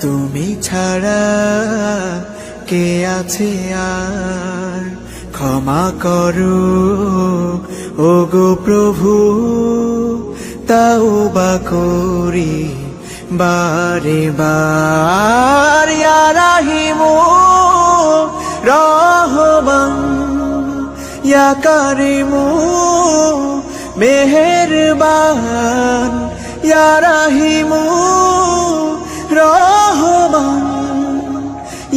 তুমি ছাড়া কে আছে আর? ক্ষমা করো ও গো প্রভু, তাও বা করি বারে বার। ইয়া রাহিমু রহমান ইয়া কারিমু মেহেরবান।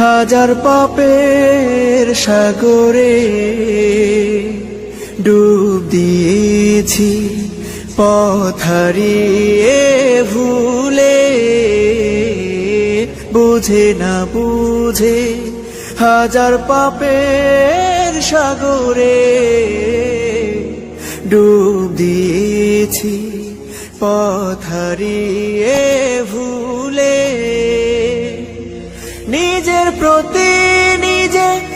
হাজার পাপের সাগরে ডুব দিয়েছি পথারিয়ে ভুলে। বুঝে না বুঝে হাজার পাপের সাগরে ডুব দিয়েছি পথারিয়ে ভুলে। নিজের প্রতি নিজে